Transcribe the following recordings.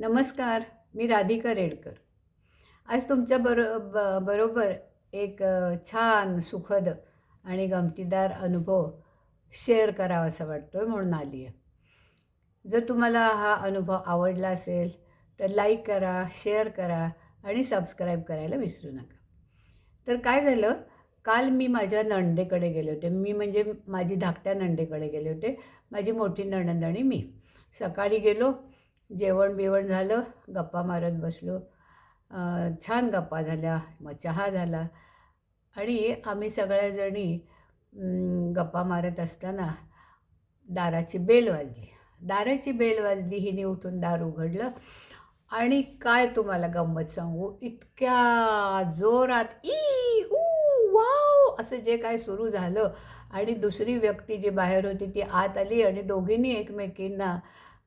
नमस्कार मी राधिका रेडकर. आज तुमच्या बरो ब बरोबर एक छान सुखद आणि गमतीदार अनुभव शेअर करावा असं वाटतो आहे म्हणून आली आहे जर तुम्हाला हा अनुभव आवडला असेल तर लाईक करा शेअर करा आणि सबस्क्राईब करायला विसरू नका. तर काय झालं? काल मी माझ्या नणंदेकडे गेले होते. मी म्हणजे माझी धाकट्या नणंदेकडे गेले होते. माझी मोठी नणंद आणि मी. सकाळी गेलो जेवण बिवण झालं गप्पा मारत बसलो. छान गप्पा झाल्या मग चहा झाला. आणि आम्ही सगळ्याजणी गप्पा मारत असताना दाराची बेल वाजली. दाराची बेल वाजली हिने उठून दार उघडलं. आणि काय तुम्हाला गंमत सांगू? इतक्या जोरात ई ऊ वाव असं जे काय सुरू झालं. आणि दुसरी व्यक्ती जी बाहेर होती ती आत आली आणि दोघींनी एकमेकींना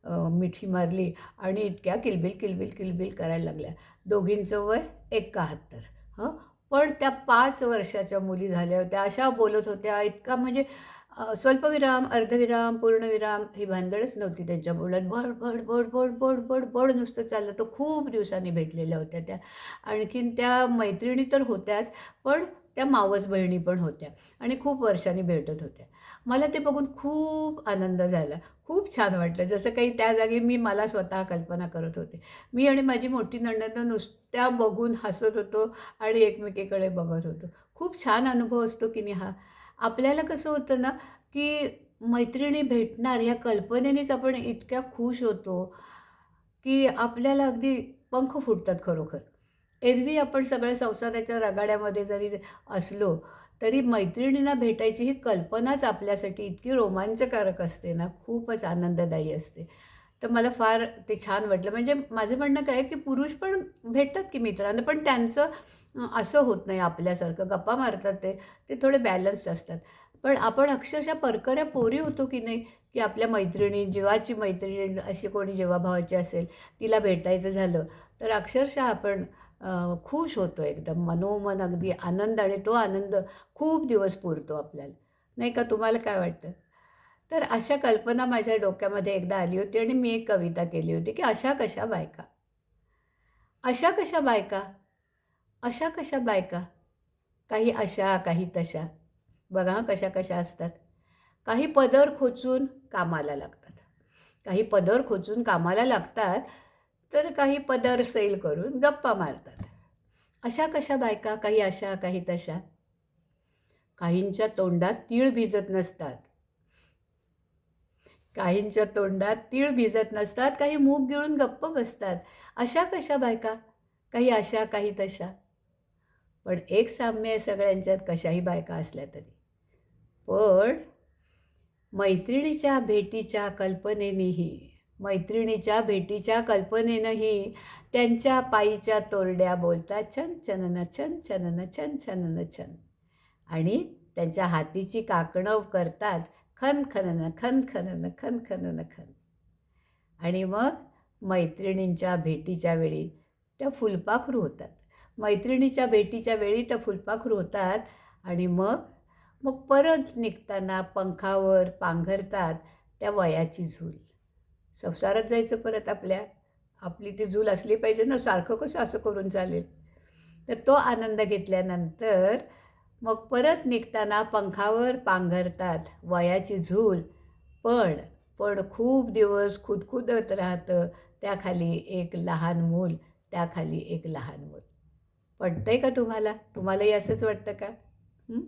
मिठी मारली आणि इतक्या किलबिल किलबिल किलबिल करायला लागल्या. दोघींचं वय एकाहत्तर हं? पण त्या पाच वर्षाच्या मुली झाल्या होत्या. अशा बोलत होत्या. इतका म्हणजे स्वल्पविराम अर्धविराम पूर्णविराम ही भानगडच नव्हती त्यांच्या बोलत. बड बड बड बड बड बड बड नुसतं चाललं. तर खूप दिवसांनी भेटलेल्या होत्या त्या. आणखीन त्या मैत्रिणी तर होत्याच पण त्या मावस बहिणी पण होत्या आणि खूप वर्षांनी भेटत होत्या. मला ते बघून खूप आनंद झाला. खूप छान वाटलं. जसं काही त्या जागी मी मला स्वतः कल्पना करत होते. मी आणि माझी मोठी नणंद नुसत्या बघून हसत होतो आणि एकमेकीकडे बघत होतो. खूप छान अनुभव असतो की नाही हा. आपल्याला कसं होतं ना की मैत्रिणी भेटणार ह्या कल्पनेनेच आपण इतक्या खुश होतो की आपल्याला अगदी पंख फुटतात खरोखर. एरवी आपण सगळ्या संसाराच्या रगाड्यामध्ये जरी असलो तरी मैत्रिणींना भेटायची ही कल्पनाच आपल्यासाठी इतकी रोमांचकारक असते ना खूपच आनंददायी असते. तर मला फार ते छान वाटलं. म्हणजे माझं म्हणणं काय आहे की पुरुष पण भेटतात की मित्रांना पण त्यांचं असं होत नाही आपल्यासारखं. गप्पा मारतात ते ते थोडे बॅलन्स्ड असतात. पण आपण अक्षरशः परकऱ्या पोरी होतो की नाही की आपल्या मैत्रिणी जीवाची मैत्रिणी अशी कोणी जीवाभावाची असेल तिला भेटायचं झालं तर अक्षरशः आपण खुश होतो एकदम. मनोमन अगदी आनंद आणि तो आनंद खूप दिवस पुरतो आपल्याला. नाही का? तुम्हाला काय वाटतं? तर अशा कल्पना माझ्या डोक्यामध्ये एकदा आली होती आणि मी एक कविता केली होती की अशा कशा बायका? अशा कशा बायका? अशा कशा बायका? काही अशा काही तशा. बघा कशा कशा असतात. काही पदर खोचून कामाला लागतात. काही पदर खोचून कामाला लागतात तर काही पदर सैल करून गप्पा मारतात. अशा कशा बायका काही अशा काही तशा? काहींच्या तोंडात तीळ भिजत नसतात. काहींच्या तोंडात तीळ भिजत नसतात काही मूग गिळून गप्प बसतात. अशा कशा बायका? काही अशा काही तशा? पण एक साम्य आहे सगळ्यांच्यात कशाही बायका असल्या तरी. पण मैत्रिणीच्या भेटीच्या कल्पनेनेही मैत्रिणीच्या भेटीच्या कल्पनेनंही त्यांच्या पायीच्या तोरड्या बोलतात छन छनन छन छनन छन छनन छन. आणि त्यांच्या हातीची काकणव करतात खन खनन खन खनन खन खनन खन. आणि मग मैत्रिणींच्या भेटीच्या वेळी त्या फुलपाखरू होतात. मैत्रिणीच्या भेटीच्या वेळी त्या फुलपाखरू होतात आणि मग मग परत निघताना पंखावर पांघरतात त्या वयाची झूल. संसारात जायचं परत आपल्या आपली ती झूल असली पाहिजे ना सारखं कसं असं करून चालेल? तर तो आनंद घेतल्यानंतर मग परत निघताना पंखावर पांघरतात वयाची झूल. पण पण खूप दिवस खुदखुदत राहतं त्याखाली एक लहान मूल त्याखाली एक लहान मूल. पटतंय का तुम्हाला? तुम्हालाही असंच वाटतं का? हं?